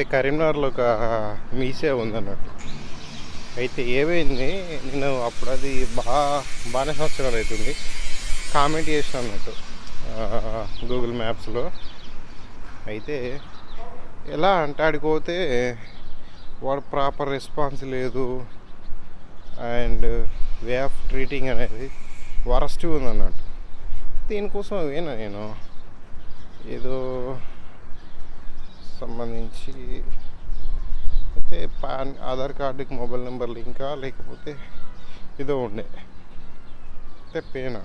అయితే కరీంనగర్లో ఒక మీసే ఉందన్నట్టు. అయితే ఏమైంది నేను అప్పుడు అది బాగా బాగానే సంవత్సరాలు అవుతుంది. కామెంట్ చేసిన అన్నట్టు గూగుల్ మ్యాప్స్లో. అయితే ఎలా అంటే ఆడిపోతే వాడు ప్రాపర్ రెస్పాన్స్ లేదు. అండ్ వే ఆఫ్ ట్రీటింగ్ అనేది వరస్ట్ ఉందన్నట్టు. దీనికోసం ఏనా నేను? ఏదో సంబంధించి అయితే పాన్ ఆధార్ కార్డుకి మొబైల్ నెంబర్ లింకా లేకపోతే ఏదో ఉండే. అయితే పేనా.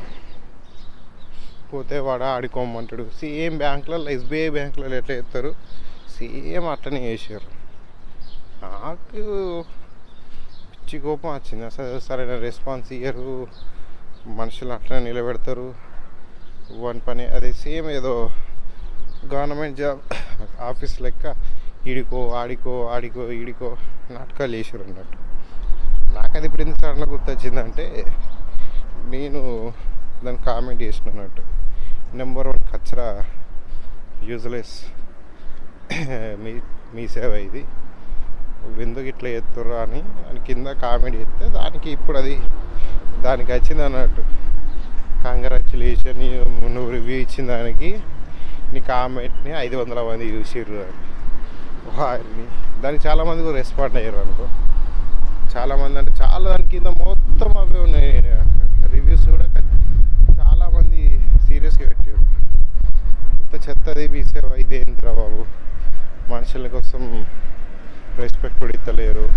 పోతే వాడు ఆడుకోమంటాడు. సేమ్ బ్యాంకులలో ఎస్బీఐ బ్యాంకులలో ఎట్లా చేస్తారు? సేమ్ అట్లనే చేసారు నాకు పిచ్చి కోపం వచ్చింది. అసలు సరైన రెస్పాన్స్ ఇయ్యరు. మనుషులు అట్లనే నిలబెడతారు. వన్ పని అదే సేమ్ ఏదో గవర్నమెంట్ జాబ్ ఆఫీస్ లెక్క ఈడికో ఆడికో ఆడికో ఈడికో నాటకాలు వేసారు అన్నట్టు నాకు అది ఇప్పుడు ఎందుకు సడన్గా గుర్తొచ్చిందంటే నేను దాన్ని కామెంట్ చేసిన అన్నట్టు నెంబర్ వన్ కచ్చరా యూజ్లెస్ మీ మీ సేవ ఇది. ఎందుకు ఇట్లా ఎత్తుర్రా అని అని కింద కామెడీ ఎత్తే దానికి ఇప్పుడు అది దానికి వచ్చింది అన్నట్టు కంగ్రాచులేషన్ నువ్వు రివ్యూ ఇచ్చిన దానికి నీ కామెంట్ని ఐదు వందల మంది చూసిర్రు అని. వారిని. దానికి చాలామంది కూడా రెస్పాండ్ అయ్యారు అనుకో. చాలామంది అంటే చాలా దాని కింద మొత్తం అవే ఉన్నాయి. రివ్యూస్ కూడా చాలామంది సీరియస్గా పెట్టారు ఇంత చెత్తది మీ సేవ ఇదేంద్రా బాబు. మనుషుల కోసం రెస్పెక్ట్ కూడా ఇస్తలేరు.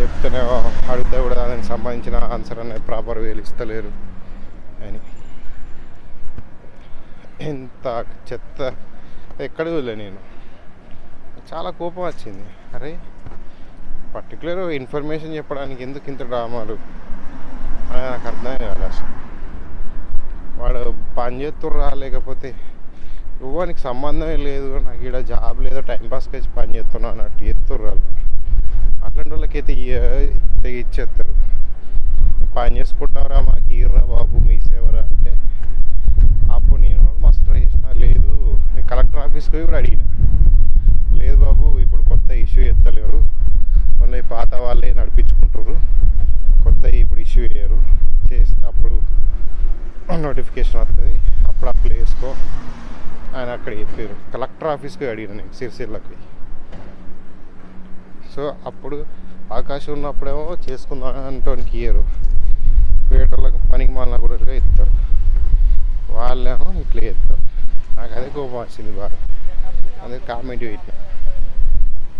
చెప్తేనే అడిగితే కూడా దానికి సంబంధించిన ఆన్సర్ అనేది ప్రాపర్ వేలు ఇస్తలేరు. అని. ఎంత చెత్త. ఎక్కడ వెళ్ళా నేను? చాలా కోపం వచ్చింది. అరే పర్టికులర్ ఇన్ఫర్మేషన్ చెప్పడానికి ఎందుకు ఇంత డ్రామాలు? అని నాకు అర్థం కాదు అసలు. వాడు పని చేస్తుర్రా లేకపోతే ఇవ్వడానికి సంబంధమే లేదు నాకు ఇక్కడ జాబ్ లేదో టైంపాస్కి వచ్చి పని చేస్తున్నా అన్నట్టు ఎత్తుర్రు వాళ్ళు అట్లాంటి వాళ్ళకైతే ఇచ్చేస్తారు పని చేసుకుంటారా మాకు ఇర్రా బాబు మీ సేవరా అంటే అప్పుడు నేను కూడా మస్తు ట్రై చేసిన లేదు నేను కలెక్టర్ ఆఫీస్కి కూడా అడిగిన. లేదు బాబు ఇప్పుడు కొత్త ఇష్యూ ఎత్తలేరు. మళ్ళీ పాత వాళ్ళే నడిపించుకుంటారు కొత్త ఇప్పుడు ఇష్యూ చేయరు చేస్తే అప్పుడు నోటిఫికేషన్ వస్తుంది అప్పుడు అప్లై చేసుకో ఆయన అక్కడ చెప్పారు. కలెక్టర్ ఆఫీస్కి అడిగిన నేను సిరిసిల్లకి. సో అప్పుడు అవకాశం ఉన్నప్పుడేమో చేసుకుందాం అంటానికి ఇయ్యరు. వేటోళ్ళకి పనికి మాలిన కూడా ఇస్తారు వాళ్ళేమో ఇట్లా చేస్తారు నాకు అదే కోపం వచ్చింది బాగా అదే కామెంట్ పెట్టిన